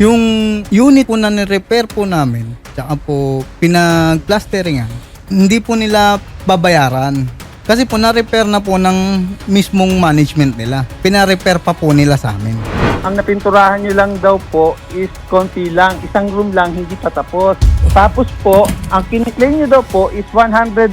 Yung unit po na ni-repair po namin, tsaka po pinag-plasteringan, hindi po nila babayaran. Kasi po na-repair na po ng mismong management nila. Pina-repair pa po nila sa amin. Ang napinturahan nyo lang daw po is konti lang, isang room lang, hindi pa tapos. Tapos po, ang kiniklaim nyo daw po is 180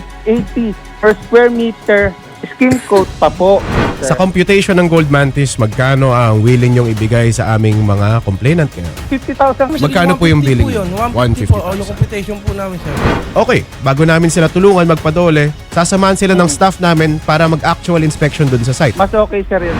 per square meter skim coat pa po. Sa computation ng Gold Mantis, magkano ang willing yung ibigay sa aming mga complainant ngayon? 50,000 Magkano po yung 150 billing? po yun. 150 po. Oh, yung computation po namin, sir. Okay, bago namin sila tulungan magpadole, sasamahan sila ng staff namin para mag-actual inspection dun sa site. Mas okay sir yun.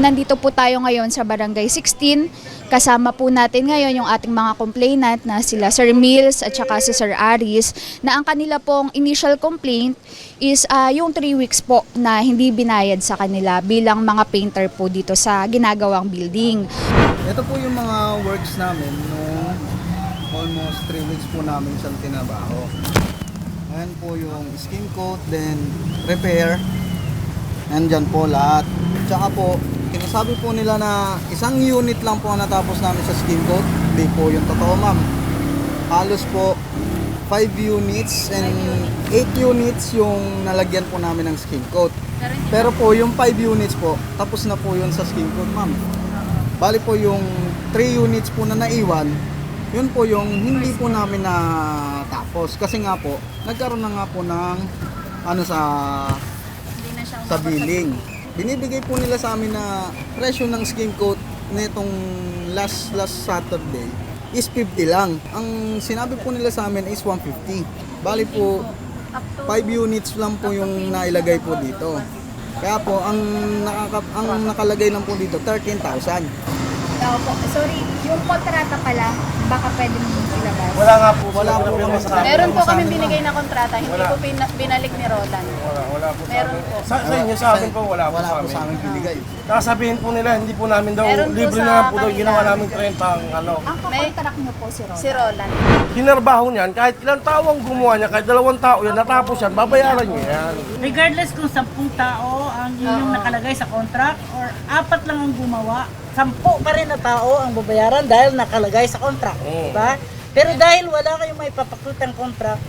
Nandito po tayo ngayon sa Barangay 16. Kasama po natin ngayon yung ating mga complainant na sila Sir Mills at saka si Sir Aris na ang kanila pong initial complaint is ah, yung 3 weeks po na hindi binayad sa kanila bilang mga painter po dito sa ginagawang building. Ito po yung mga works namin nung almost 3 weeks po namin siyang tinabaho. Ayan po yung skin coat, then repair. Nandyan po lahat. Tsaka po, kinasabi po nila na isang unit lang po ang natapos namin sa skin coat. Hindi po yung totoo ma'am. Halos po 5 units and 8 units yung nalagyan po namin ng skin coat. Pero po yung 5 units po, tapos na po yun sa skin coat ma'am. Bali po yung 3 units po na naiwan, yun po yung hindi po namin na tapos. Kasi nga po, nagkaroon na nga po ng ano sa sa billing. Binibigay po nila sa amin na presyo ng skin coat nitong last last Saturday is 50 lang. Ang sinabi po nila sa amin is 150. Bali po 5 units lang po yung nailagay po dito. Kaya po ang nakaka, ang nakalagay lang po dito 13,000. Opo, sorry, yung kontrata pala, baka pwede mo ilabas. Wala nga po. Wala po kami sa Meron po kami binigay na kontrata, hindi Wala. po pina- binalik ni Roland. Wala, wala po. Meron po. Sa, sa inyo, sa amin po, wala, Wala po po sa amin binigay. Nakasabihin po nila, hindi po namin daw, Meron po libre sa na lang po daw, kanila. ginawa namin 30 ang ano. Ang kakontract niyo po si Ron. Si Roland. Kinarbaho niyan, kahit ilang tao ang gumawa niya, kahit dalawang tao yan, natapos yan, babayaran niya yan. Regardless kung sampung tao ang inyong nakalagay sa contract or apat lang ang gumawa, sampu pa rin na tao ang babayaran dahil nakalagay sa contract. Oo. Diba? Pero dahil wala kayong may papakutang contract,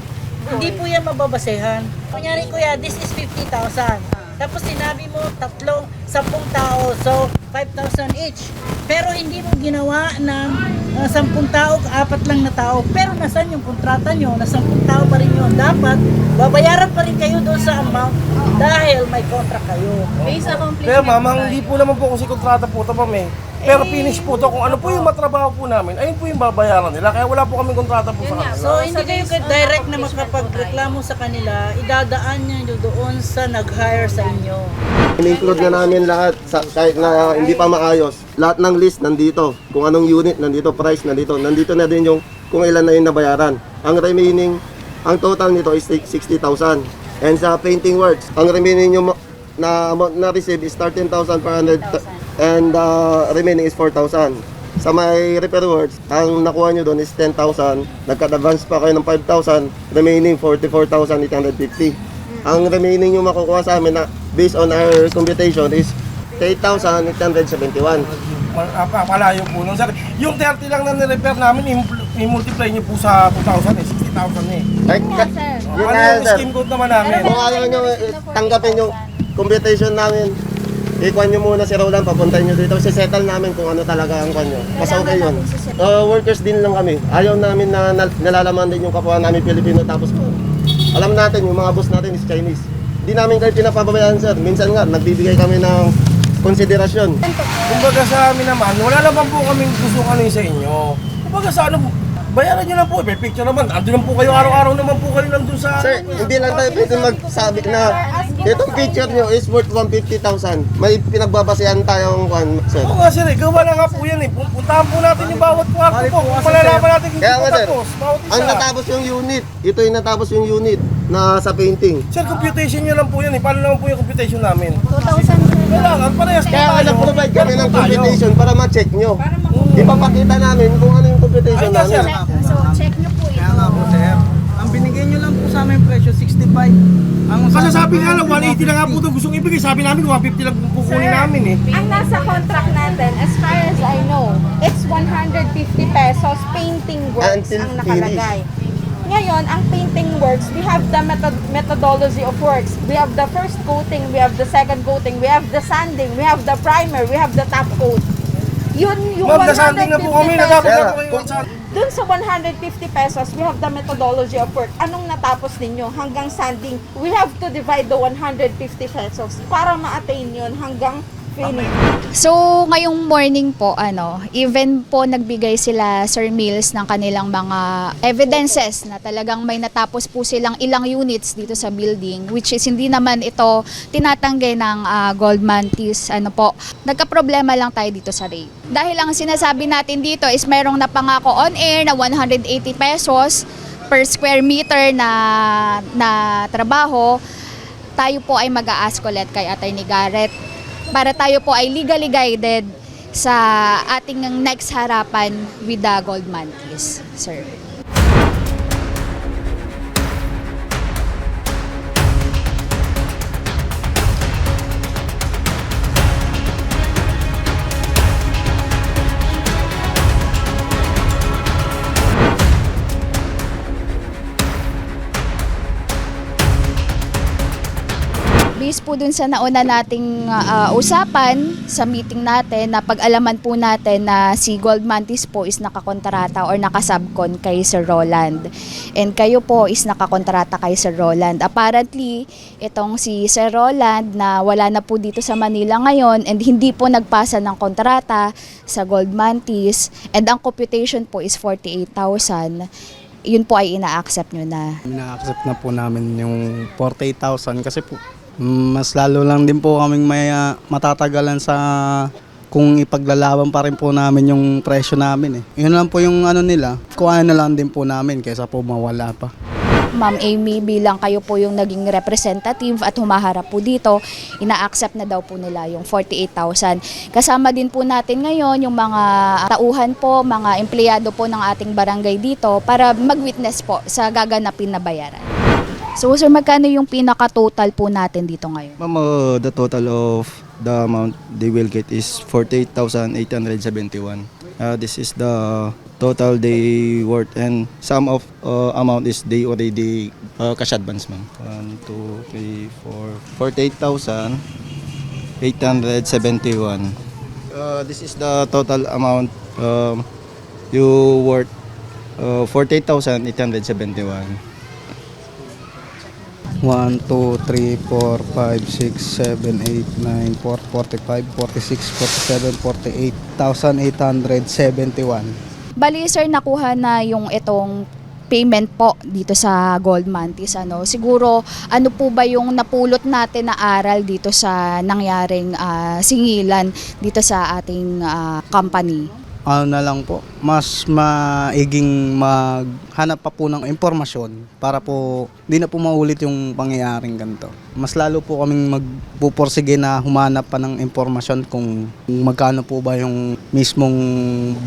hindi po yan mababasehan. Kunyari kuya, this is 50,000. Tapos sinabi mo tatlong, sampung tao, so 5,000 each. Pero hindi mo ginawa ng uh, sampung tao, apat lang na tao. Pero nasan yung kontrata nyo? Na sampung tao pa rin yun. Dapat, babayaran pa rin kayo doon sa amount dahil may contract kayo. Based complete Pero mamang hindi po naman po kasi kontrata po ito, ma'am eh. Pero finish po to, kung ano po yung matrabaho po namin, ayun po yung babayaran nila. Kaya wala po kami kontrata po sa kanila. So, hindi kayo ka direct na makapagreklamo sa kanila, idadaan niya doon sa nag-hire sa inyo. In-include na namin lahat, sa, kahit na hindi pa maayos. Lahat ng list nandito. Kung anong unit nandito, price nandito. Nandito na din yung kung ilan na yung nabayaran. Ang remaining, ang total nito is 60,000. And sa painting works, ang remaining yung ma- na amount na receive is 13,500 and uh, remaining is 4,000. Sa may repair works, ang nakuha nyo doon is 10,000. Nagka-advance pa kayo ng 5,000, remaining 44,850. Ang remaining yung makukuha sa amin na based on our computation is 8,871. Mal- ah, Malayo po nun. Sir, yung 30 lang na nirepair namin, i-multiply niyo po sa 2,000 eh, 60,000 eh. Ay, ka- yun Ano nga, yung sir. scheme code naman namin? Kung ayaw nyo eh, tanggapin yung computation namin, ikuan nyo muna si Roland, papuntahin nyo dito. Sisettle namin kung ano talaga ang kwan nyo. Mas okay yun. Uh, workers din lang kami. Ayaw namin na nal- nalalaman din yung kapwa namin Pilipino. Tapos alam natin, yung mga boss natin is Chinese. Di namin kayo pinapababayaan, sir. Minsan nga, nagbibigay kami ng konsiderasyon. Kumbaga sa amin naman, wala naman po kaming gusto ano sa inyo. Kumbaga sa ano, bayaran nyo lang po. May picture naman. Andun lang po kayo araw-araw naman po kayo nandun sa... Sir, hindi lang tayo pwede magsabi na itong picture nyo is worth 150,000. May pinagbabasehan tayong kwan, sir. Oo nga sir, eh, gawa na nga po yan eh. Pun- Puntahan po natin yung bawat kwarto po. Kung malalaman natin kung Kaya nga, po sir, tapos. Bawat isa. Ang natapos yung unit. Ito yung natapos yung unit na sa painting. Sir, computation nyo lang po yan eh. Paano naman po yung computation namin? 2,000 Kailangan, parehas po Kaya nga tayo. nag-provide kami ng Tayo. computation para ma-check nyo. Ipapakita namin kung ano computation Ay namin. So, check niyo po ito. Kaya nga po sir, ang binigay nyo lang po sa amin presyo, 65. Ang Kasi sabi nga lang, 180 lang nga po ito gustong ibigay. Sabi namin, 150 lang kukunin namin eh. Ang nasa contract natin, as far as I know, it's 150 pesos painting works Until ang nakalagay. Ngayon, ang painting works, we have the method methodology of works. We have the first coating, we have the second coating, we have the sanding, we have the primer, we have the top coat. Yun yung Ma'am, nasanding na po 150 kami. pesos. Natapos na po kayo. sa- Dun sa 150 pesos, we have the methodology of work. Anong natapos ninyo hanggang sanding? We have to divide the 150 pesos para ma-attain yun hanggang finish. So, ngayong morning po, ano, even po nagbigay sila Sir Mills ng kanilang mga evidences na talagang may natapos po silang ilang units dito sa building, which is hindi naman ito tinatanggi ng ah, Goldman Tees, ano po. Nagka-problema lang tayo dito sa rate. Dahil ang sinasabi natin dito is merong napangako on air na 180 pesos per square meter na na trabaho, tayo po ay mag-a-ask ulit kay Attorney Garrett para tayo po ay legally guided sa ating next harapan with the Gold Mantis, sir. Based po dun sa nauna nating ah, usapan sa meeting natin na pag-alaman po natin na si Gold Mantis po is nakakontrata or nakasubcon kay Sir Roland. And kayo po is nakakontrata kay Sir Roland. Apparently, itong si Sir Roland na wala na po dito sa Manila ngayon and hindi po nagpasa ng kontrata sa Gold Mantis and ang computation po is 48,000 yun po ay ina-accept nyo na. Ina-accept na po namin yung 48,000 kasi po mas lalo lang din po kaming may ah, matatagalan sa kung ipaglalaban pa rin po namin yung presyo namin eh. Yun lang po yung ano nila, kuhain na lang din po namin kaysa po mawala pa. Ma'am Amy, bilang kayo po yung naging representative at humaharap po dito, ina-accept na daw po nila yung 48,000. Kasama din po natin ngayon yung mga tauhan po, mga empleyado po ng ating barangay dito para mag-witness po sa gaganapin na bayaran. So sir, magkano yung pinaka-total po natin dito ngayon? Ma'am, uh, the total of the amount they will get is 48,871. Uh, this is the total they worth and some of uh, amount is they already uh, cash advance, ma'am. 1, 2, 3, 4, 48,871. Uh, this is the total amount um, you worth uh, 48,871. 1, 2, 3, 4, 5, 6, 7, 8, 9, 4, 45, 46, 47, 48,871. Bali sir, nakuha na yung itong payment po dito sa Gold Mantis. Ano? Siguro, ano po ba yung napulot natin na aral dito sa nangyaring ah, singilan dito sa ating ah, company? Ano na lang po, mas maiging maghanap pa po ng impormasyon para po hindi na po maulit yung pangyayaring ganito. Mas lalo po kaming magpuporsige na humanap pa ng impormasyon kung magkano po ba yung mismong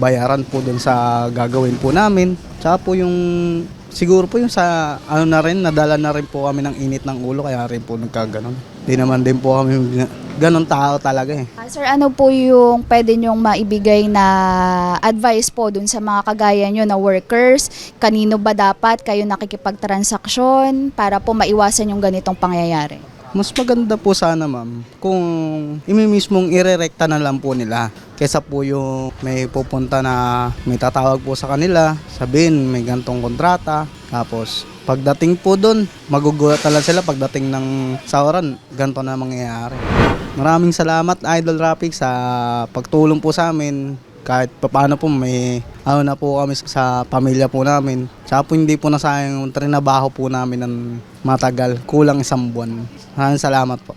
bayaran po dun sa gagawin po namin. Tsaka po yung siguro po yung sa ano na rin, nadala na rin po kami ng init ng ulo kaya rin po nagkaganon. Di naman din po kami ganon tao talaga eh. Ah, sir, ano po yung pwede nyong maibigay na advice po dun sa mga kagaya nyo na workers? Kanino ba dapat kayo nakikipagtransaksyon para po maiwasan yung ganitong pangyayari? Mas maganda po sana ma'am kung imi mismong irerekta na lang po nila kesa po yung may pupunta na may tatawag po sa kanila sabihin may gantong kontrata tapos pagdating po doon magugulat talaga sila pagdating ng sawaran ganto na mangyayari maraming salamat Idol Rapid sa pagtulong po sa amin kahit paano po may ano na po kami sa pamilya po namin. Tsaka po hindi po nasayang yung trinabaho po namin ng matagal, kulang isang buwan. Maraming salamat po.